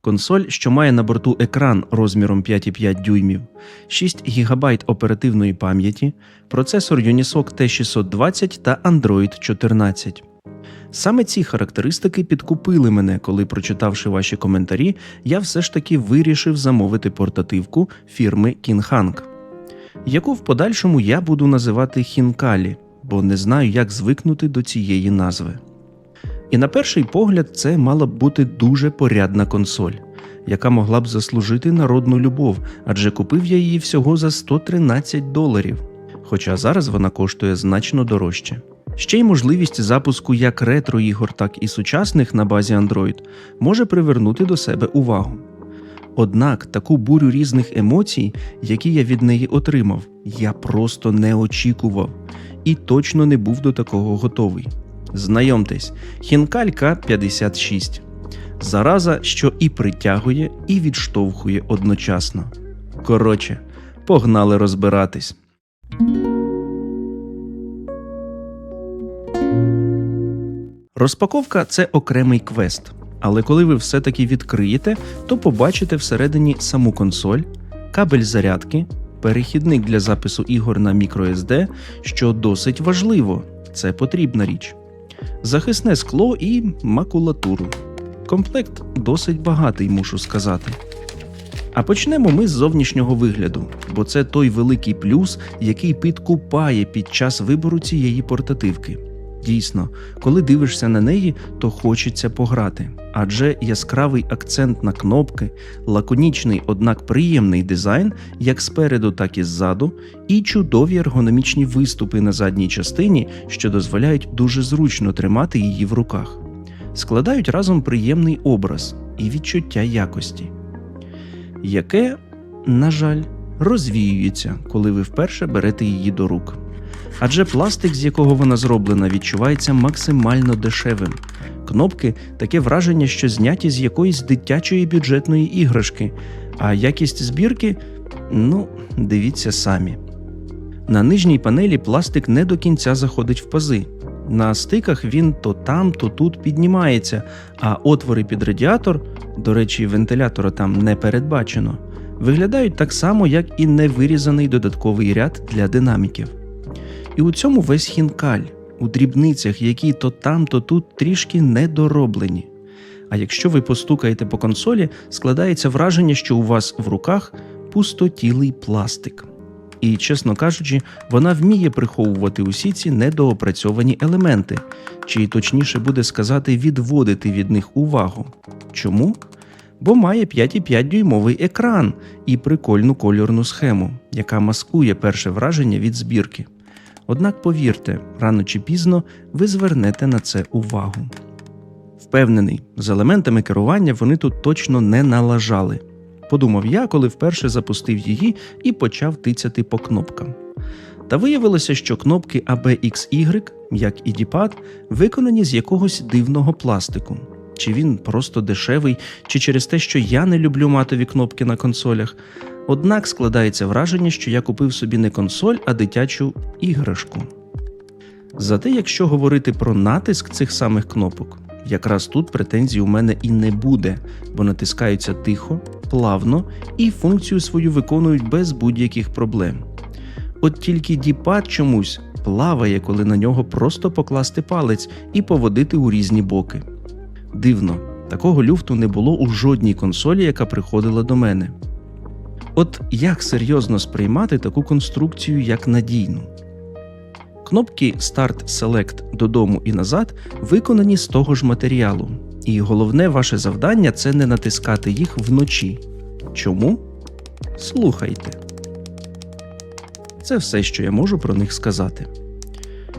Консоль, що має на борту екран розміром 5,5 дюймів, 6 ГБ оперативної пам'яті, процесор Unisoc T620 та Android 14. Саме ці характеристики підкупили мене, коли, прочитавши ваші коментарі, я все ж таки вирішив замовити портативку фірми Kinghang, яку в подальшому я буду називати Хінкалі, бо не знаю, як звикнути до цієї назви. І на перший погляд це мала б бути дуже порядна консоль, яка могла б заслужити народну любов, адже купив я її всього за 113 доларів. Хоча зараз вона коштує значно дорожче. Ще й можливість запуску як ретро ігор, так і сучасних на базі Android може привернути до себе увагу. Однак таку бурю різних емоцій, які я від неї отримав, я просто не очікував і точно не був до такого готовий. Знайомтесь, Хінкалька 56. Зараза, що і притягує, і відштовхує одночасно. Коротше, погнали розбиратись. Розпаковка це окремий квест. Але коли ви все-таки відкриєте, то побачите всередині саму консоль, кабель зарядки, перехідник для запису ігор на microSD, що досить важливо, це потрібна річ, захисне скло і макулатуру. Комплект досить багатий, мушу сказати. А почнемо ми з зовнішнього вигляду, бо це той великий плюс, який підкупає під час вибору цієї портативки. Дійсно, коли дивишся на неї, то хочеться пограти, адже яскравий акцент на кнопки, лаконічний, однак приємний дизайн, як спереду, так і ззаду, і чудові ергономічні виступи на задній частині, що дозволяють дуже зручно тримати її в руках, складають разом приємний образ і відчуття якості, яке, на жаль, розвіюється, коли ви вперше берете її до рук адже пластик, з якого вона зроблена, відчувається максимально дешевим. Кнопки таке враження, що зняті з якоїсь дитячої бюджетної іграшки, а якість збірки ну, дивіться самі. На нижній панелі пластик не до кінця заходить в пази. На стиках він то там, то тут піднімається, а отвори під радіатор, до речі, вентилятора там не передбачено, виглядають так само, як і невирізаний додатковий ряд для динаміків. І у цьому весь хінкаль, у дрібницях, які то там, то тут трішки недороблені. А якщо ви постукаєте по консолі, складається враження, що у вас в руках пустотілий пластик. І, чесно кажучи, вона вміє приховувати усі ці недоопрацьовані елементи, чи точніше буде сказати, відводити від них увагу. Чому? Бо має 5,5 дюймовий екран і прикольну кольорну схему, яка маскує перше враження від збірки. Однак повірте, рано чи пізно ви звернете на це увагу. Впевнений, з елементами керування вони тут точно не налажали. Подумав я, коли вперше запустив її і почав тицяти по кнопкам. Та виявилося, що кнопки ABXY, як і D-Pad, виконані з якогось дивного пластику. Чи він просто дешевий, чи через те, що я не люблю матові кнопки на консолях. Однак складається враження, що я купив собі не консоль, а дитячу іграшку. Зате, якщо говорити про натиск цих самих кнопок, якраз тут претензій у мене і не буде, бо натискаються тихо, плавно і функцію свою виконують без будь-яких проблем. От тільки діпад чомусь плаває, коли на нього просто покласти палець і поводити у різні боки. Дивно, такого люфту не було у жодній консолі, яка приходила до мене. От як серйозно сприймати таку конструкцію як надійну? Кнопки Start Select додому і назад виконані з того ж матеріалу, і головне ваше завдання це не натискати їх вночі. Чому? Слухайте. Це все, що я можу про них сказати.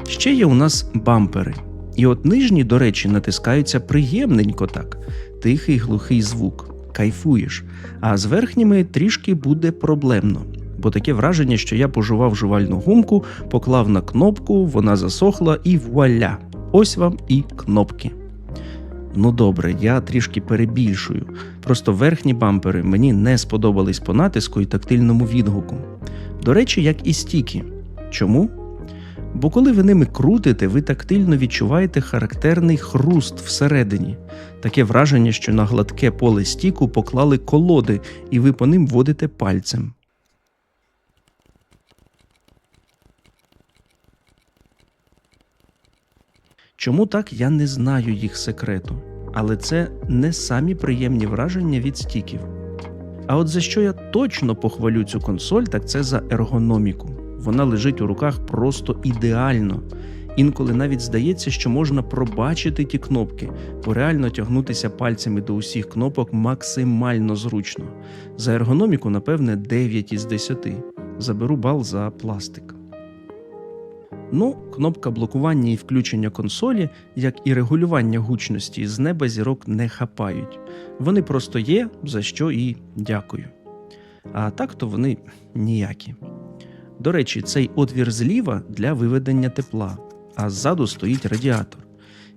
Ще є у нас бампери. І от нижні, до речі, натискаються приємненько так, тихий глухий звук, кайфуєш, а з верхніми трішки буде проблемно. Бо таке враження, що я пожував жувальну гумку, поклав на кнопку, вона засохла і вуаля! Ось вам і кнопки. Ну добре, я трішки перебільшую. Просто верхні бампери мені не сподобались по натиску і тактильному відгуку. До речі, як і стіки. Чому? Бо коли ви ними крутите, ви тактильно відчуваєте характерний хруст всередині. Таке враження, що на гладке поле стіку поклали колоди, і ви по ним водите пальцем. Чому так, я не знаю їх секрету, але це не самі приємні враження від стіків. А от за що я точно похвалю цю консоль, так це за ергономіку. Вона лежить у руках просто ідеально. Інколи навіть здається, що можна пробачити ті кнопки, бо реально тягнутися пальцями до усіх кнопок максимально зручно. За ергономіку, напевне, 9 із 10. Заберу бал за пластик. Ну, кнопка блокування і включення консолі, як і регулювання гучності з неба зірок не хапають. Вони просто є, за що і дякую. А так то вони ніякі. До речі, цей отвір зліва для виведення тепла, а ззаду стоїть радіатор,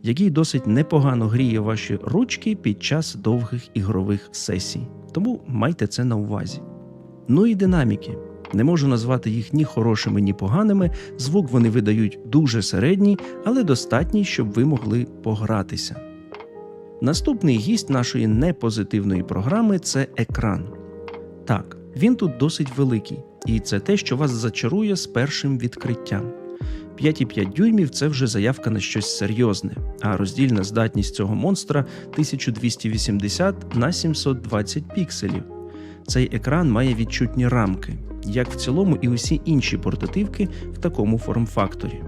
який досить непогано гріє ваші ручки під час довгих ігрових сесій. Тому майте це на увазі. Ну і динаміки. Не можу назвати їх ні хорошими, ні поганими. Звук вони видають дуже середній, але достатній, щоб ви могли погратися. Наступний гість нашої непозитивної програми це екран. Так, він тут досить великий, і це те, що вас зачарує з першим відкриттям. 5,5 дюймів це вже заявка на щось серйозне, а роздільна здатність цього монстра 1280 на 720 пікселів. Цей екран має відчутні рамки, як в цілому і усі інші портативки в такому форм-факторі.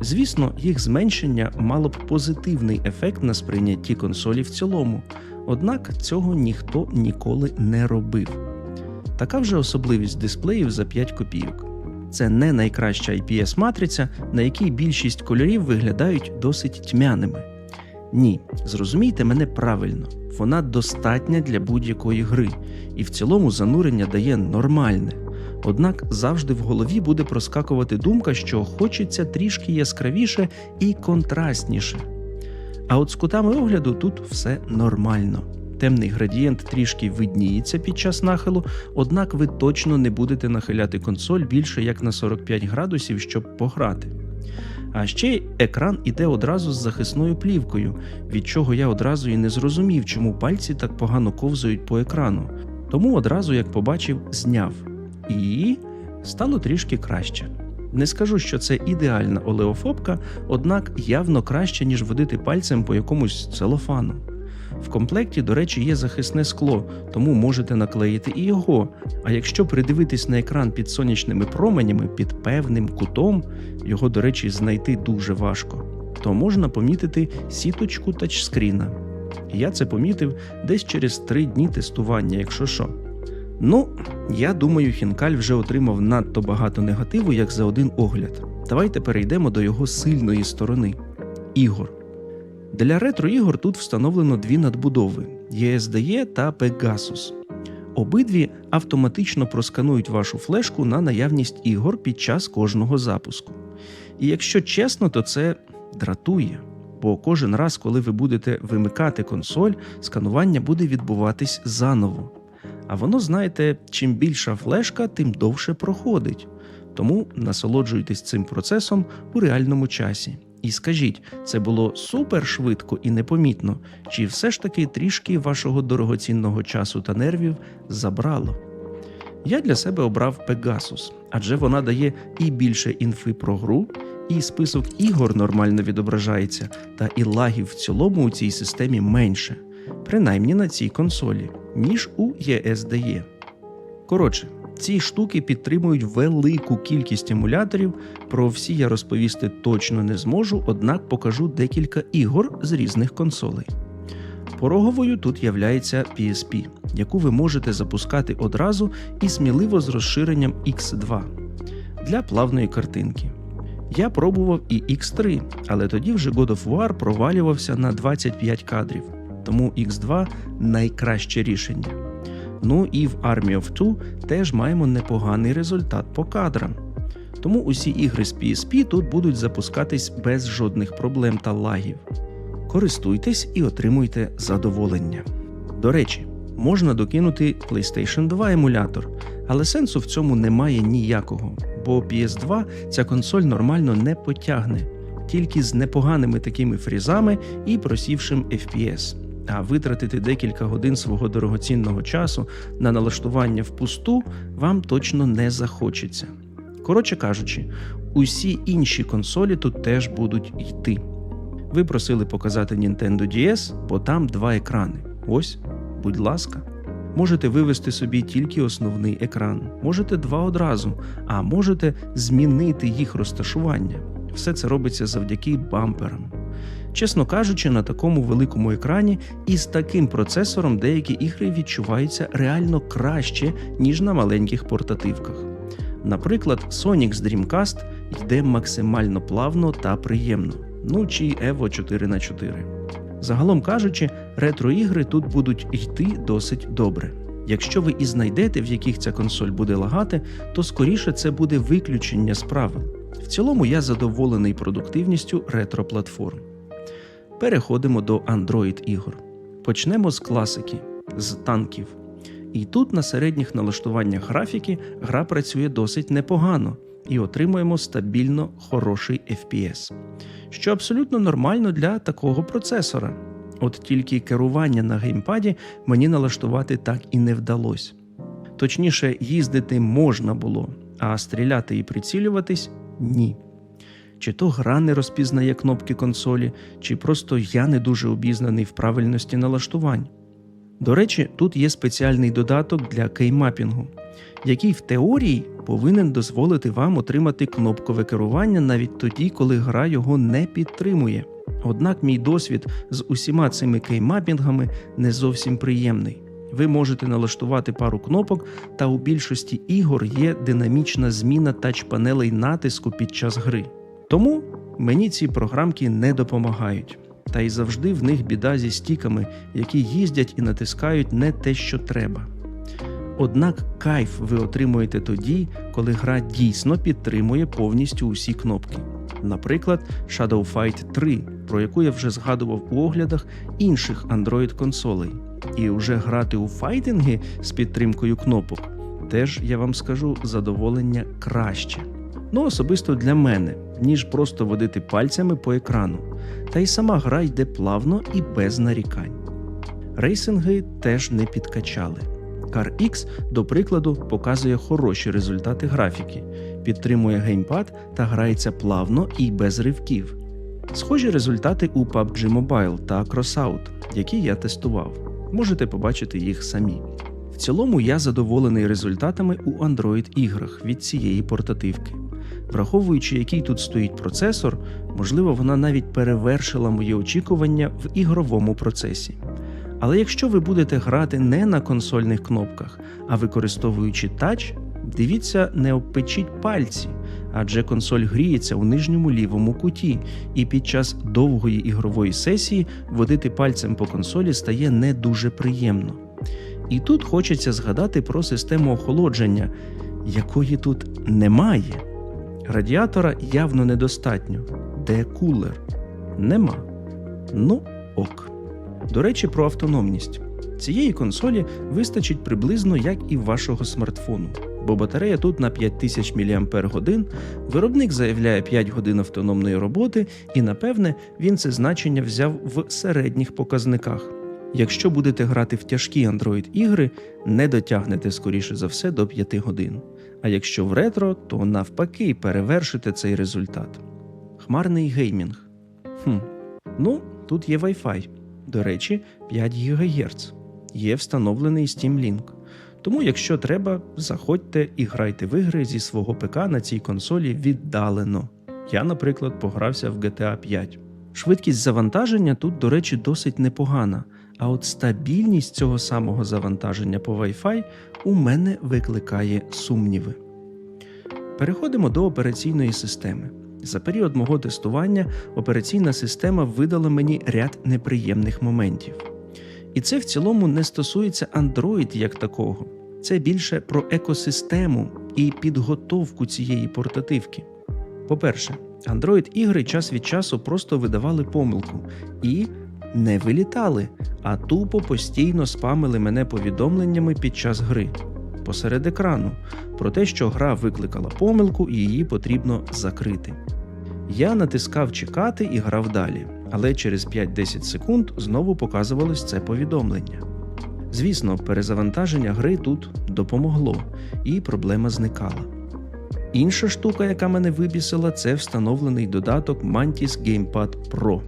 Звісно, їх зменшення мало б позитивний ефект на сприйнятті консолі в цілому, однак цього ніхто ніколи не робив. Така вже особливість дисплеїв за 5 копійок. Це не найкраща IPS-матриця, на якій більшість кольорів виглядають досить тьмяними. Ні, зрозумійте мене правильно, вона достатня для будь-якої гри, і в цілому занурення дає нормальне. Однак завжди в голові буде проскакувати думка, що хочеться трішки яскравіше і контрастніше. А от з кутами огляду тут все нормально. Темний градієнт трішки видніється під час нахилу, однак ви точно не будете нахиляти консоль більше як на 45 градусів, щоб пограти. А ще екран іде одразу з захисною плівкою, від чого я одразу і не зрозумів, чому пальці так погано ковзають по екрану. Тому одразу, як побачив, зняв. І стало трішки краще. Не скажу, що це ідеальна олеофобка, однак явно краще, ніж водити пальцем по якомусь целофану. В комплекті, до речі, є захисне скло, тому можете наклеїти і його. А якщо придивитись на екран під сонячними променями під певним кутом, його, до речі, знайти дуже важко, то можна помітити сіточку тачскріна. Я це помітив десь через 3 дні тестування, якщо що. Ну, я думаю, Хінкаль вже отримав надто багато негативу, як за один огляд. Давайте перейдемо до його сильної сторони ігор. Для ретро-ігор тут встановлено дві надбудови ESDE та Pegasus. Обидві автоматично просканують вашу флешку на наявність ігор під час кожного запуску. І якщо чесно, то це дратує, бо кожен раз, коли ви будете вимикати консоль, сканування буде відбуватись заново. А воно, знаєте, чим більша флешка, тим довше проходить. Тому насолоджуйтесь цим процесом у реальному часі. І скажіть, це було супер швидко і непомітно, чи все ж таки трішки вашого дорогоцінного часу та нервів забрало? Я для себе обрав Pegasus, адже вона дає і більше інфи про гру, і список ігор нормально відображається, та і лагів в цілому у цій системі менше, принаймні на цій консолі, ніж у ESDE. Коротше, ці штуки підтримують велику кількість емуляторів. Про всі я розповісти точно не зможу, однак покажу декілька ігор з різних консолей. Пороговою тут являється PSP, яку ви можете запускати одразу і сміливо з розширенням X2 для плавної картинки. Я пробував і X3, але тоді вже God of War провалювався на 25 кадрів, тому X2 найкраще рішення. Ну і в Army of Two теж маємо непоганий результат по кадрам. Тому усі ігри з PSP тут будуть запускатись без жодних проблем та лагів. Користуйтесь і отримуйте задоволення. До речі, можна докинути PlayStation 2 емулятор, Але сенсу в цьому немає ніякого, бо PS2 ця консоль нормально не потягне, тільки з непоганими такими фрізами і просівшим FPS. А витратити декілька годин свого дорогоцінного часу на налаштування впусту вам точно не захочеться. Коротше кажучи, усі інші консолі тут теж будуть йти. Ви просили показати Nintendo DS, бо там два екрани. Ось, будь ласка. Можете вивести собі тільки основний екран, можете два одразу, а можете змінити їх розташування. Все це робиться завдяки бамперам. Чесно кажучи, на такому великому екрані і з таким процесором деякі ігри відчуваються реально краще, ніж на маленьких портативках. Наприклад, Sonic з Dreamcast йде максимально плавно та приємно, ну чи Evo 4х4. Загалом кажучи, ретро-ігри тут будуть йти досить добре. Якщо ви і знайдете, в яких ця консоль буде лагати, то скоріше це буде виключення з правил. В цілому я задоволений продуктивністю ретро-платформ. Переходимо до Android ігор. Почнемо з класики, з танків. І тут на середніх налаштуваннях графіки гра працює досить непогано і отримуємо стабільно хороший FPS, що абсолютно нормально для такого процесора. От тільки керування на геймпаді мені налаштувати так і не вдалося. Точніше, їздити можна було, а стріляти і прицілюватись ні. Чи то гра не розпізнає кнопки консолі, чи просто я не дуже обізнаний в правильності налаштувань. До речі, тут є спеціальний додаток для кеймапінгу, який в теорії повинен дозволити вам отримати кнопкове керування навіть тоді, коли гра його не підтримує. Однак мій досвід з усіма цими кеймапінгами не зовсім приємний. Ви можете налаштувати пару кнопок, та у більшості ігор є динамічна зміна тач-панелей натиску під час гри. Тому мені ці програмки не допомагають. Та й завжди в них біда зі стіками, які їздять і натискають не те, що треба. Однак кайф ви отримуєте тоді, коли гра дійсно підтримує повністю усі кнопки. Наприклад, Shadow Fight 3, про яку я вже згадував у оглядах інших Android консолей. І вже грати у файтинги з підтримкою кнопок теж я вам скажу задоволення краще. Ну, особисто для мене, ніж просто водити пальцями по екрану. Та й сама гра йде плавно і без нарікань. Рейсинги теж не підкачали. CarX, до прикладу, показує хороші результати графіки, підтримує геймпад та грається плавно і без ривків. Схожі результати у PUBG Mobile та Crossout, які я тестував. Можете побачити їх самі. В цілому я задоволений результатами у Android іграх від цієї портативки. Враховуючи, який тут стоїть процесор, можливо, вона навіть перевершила мої очікування в ігровому процесі. Але якщо ви будете грати не на консольних кнопках, а використовуючи тач, дивіться, не обпечіть пальці, адже консоль гріється у нижньому лівому куті, і під час довгої ігрової сесії водити пальцем по консолі стає не дуже приємно. І тут хочеться згадати про систему охолодження, якої тут немає. Радіатора явно недостатньо. Де кулер? Нема. Ну, ок. До речі, про автономність. Цієї консолі вистачить приблизно як і вашого смартфону, бо батарея тут на 5000 мАч, виробник заявляє 5 годин автономної роботи, і напевне він це значення взяв в середніх показниках. Якщо будете грати в тяжкі Android ігри, не дотягнете скоріше за все до 5 годин. А якщо в ретро, то навпаки перевершите цей результат. Хмарний геймінг. Хм. Ну, тут є Wi-Fi. До речі, 5 ГГц. Є встановлений Steam Link. Тому, якщо треба, заходьте і грайте в ігри зі свого ПК на цій консолі віддалено. Я, наприклад, погрався в GTA 5. Швидкість завантаження тут, до речі, досить непогана, а от стабільність цього самого завантаження по Wi-Fi у мене викликає сумніви. Переходимо до операційної системи. За період мого тестування операційна система видала мені ряд неприємних моментів. І це в цілому не стосується Android як такого, це більше про екосистему і підготовку цієї портативки. По-перше, Android-ігри час від часу просто видавали помилку і не вилітали, а тупо постійно спамили мене повідомленнями під час гри. посеред екрану про те, що гра викликала помилку і її потрібно закрити. Я натискав чекати і грав далі, але через 5-10 секунд знову показувалось це повідомлення. Звісно, перезавантаження гри тут допомогло, і проблема зникала. Інша штука, яка мене вибісила, це встановлений додаток Mantis Gamepad Pro,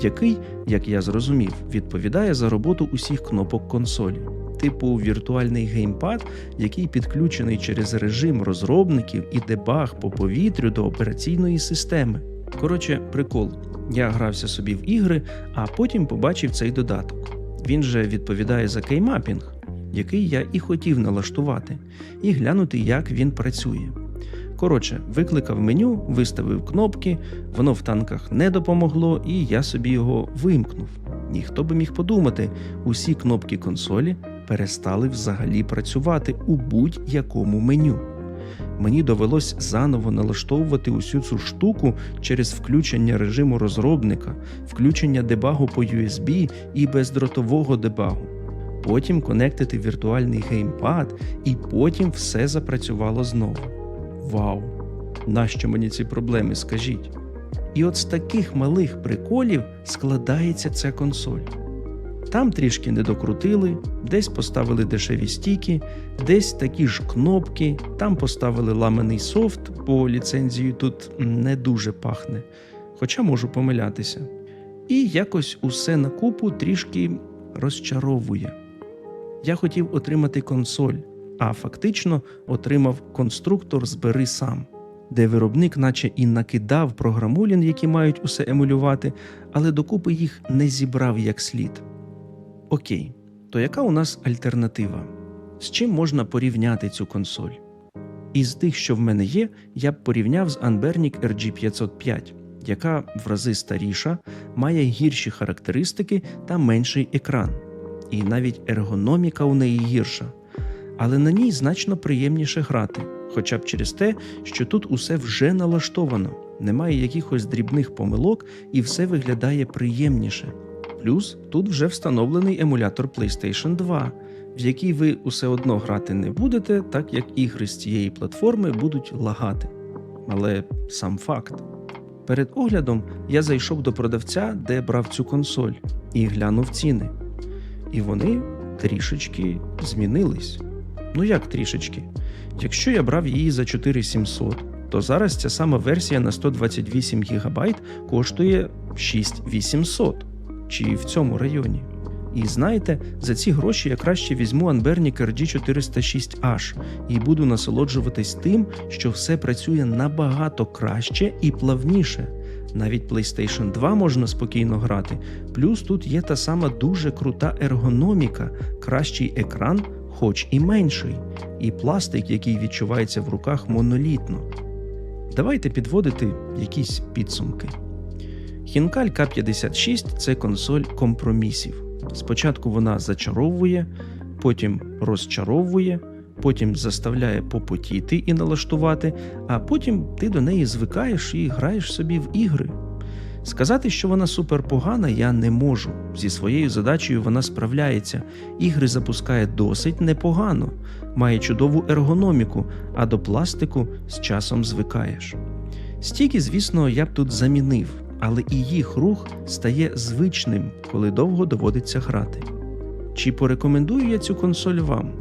який, як я зрозумів, відповідає за роботу усіх кнопок консолі, типу віртуальний геймпад, який підключений через режим розробників і дебаг по повітрю до операційної системи. Коротше, прикол. Я грався собі в ігри, а потім побачив цей додаток. Він же відповідає за кеймапінг, який я і хотів налаштувати, і глянути, як він працює. Коротше, викликав меню, виставив кнопки, воно в танках не допомогло, і я собі його вимкнув. Ніхто би міг подумати, усі кнопки консолі перестали взагалі працювати у будь-якому меню. Мені довелось заново налаштовувати усю цю штуку через включення режиму розробника, включення дебагу по USB і бездротового дебагу. Потім конектити віртуальний геймпад, і потім все запрацювало знову. Вау! Нащо мені ці проблеми, скажіть? І от з таких малих приколів складається ця консоль. Там трішки не докрутили, десь поставили дешеві стіки, десь такі ж кнопки, там поставили ламаний софт, бо ліцензією тут не дуже пахне, хоча можу помилятися. І якось усе на купу трішки розчаровує. Я хотів отримати консоль, а фактично отримав конструктор Збери сам, де виробник, наче і накидав програмулін, які мають усе емулювати, але докупи їх не зібрав як слід. Окей, то яка у нас альтернатива? З чим можна порівняти цю консоль? Із тих, що в мене є, я б порівняв з Anbernic RG505, яка в рази старіша, має гірші характеристики та менший екран. І навіть ергономіка у неї гірша. Але на ній значно приємніше грати, хоча б через те, що тут усе вже налаштовано, немає якихось дрібних помилок і все виглядає приємніше. Плюс тут вже встановлений емулятор PlayStation 2, в який ви усе одно грати не будете, так як ігри з цієї платформи будуть лагати. Але сам факт. Перед оглядом я зайшов до продавця, де брав цю консоль, і глянув ціни. І вони трішечки змінились. Ну як трішечки? Якщо я брав її за 4700, то зараз ця сама версія на 128 ГБ коштує 6800 чи в цьому районі. І знаєте, за ці гроші я краще візьму Anbernic RG406H і буду насолоджуватись тим, що все працює набагато краще і плавніше. Навіть PlayStation 2 можна спокійно грати, плюс тут є та сама дуже крута ергономіка, кращий екран, хоч і менший, і пластик, який відчувається в руках монолітно. Давайте підводити якісь підсумки. Хінкаль К56 це консоль компромісів. Спочатку вона зачаровує, потім розчаровує, потім заставляє попотіти і налаштувати, а потім ти до неї звикаєш і граєш собі в ігри. Сказати, що вона суперпогана, я не можу. Зі своєю задачею вона справляється, ігри запускає досить непогано, має чудову ергономіку, а до пластику з часом звикаєш. Стіки, звісно, я б тут замінив, але і їх рух стає звичним, коли довго доводиться грати. Чи порекомендую я цю консоль вам?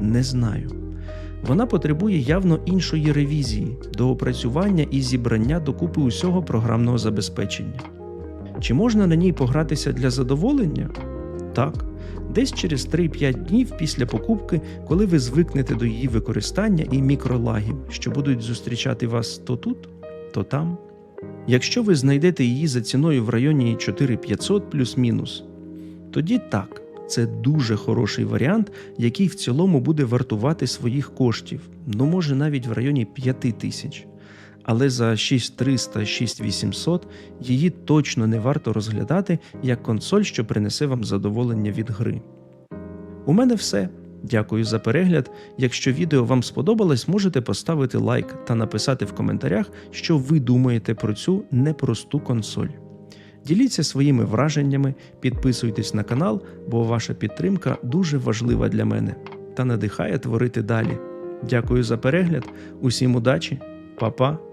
Не знаю. Вона потребує явно іншої ревізії, доопрацювання і зібрання докупи усього програмного забезпечення. Чи можна на ній погратися для задоволення? Так, десь через 3-5 днів після покупки, коли ви звикнете до її використання і мікролагів, що будуть зустрічати вас то тут, то там. Якщо ви знайдете її за ціною в районі 4500 плюс-мінус, тоді так, це дуже хороший варіант, який в цілому буде вартувати своїх коштів, ну може навіть в районі 5000. Але за 6300-6800 її точно не варто розглядати як консоль, що принесе вам задоволення від гри. У мене все. Дякую за перегляд. Якщо відео вам сподобалось, можете поставити лайк та написати в коментарях, що ви думаєте про цю непросту консоль. Діліться своїми враженнями, підписуйтесь на канал, бо ваша підтримка дуже важлива для мене. та надихає творити далі. Дякую за перегляд, усім удачі, па-па!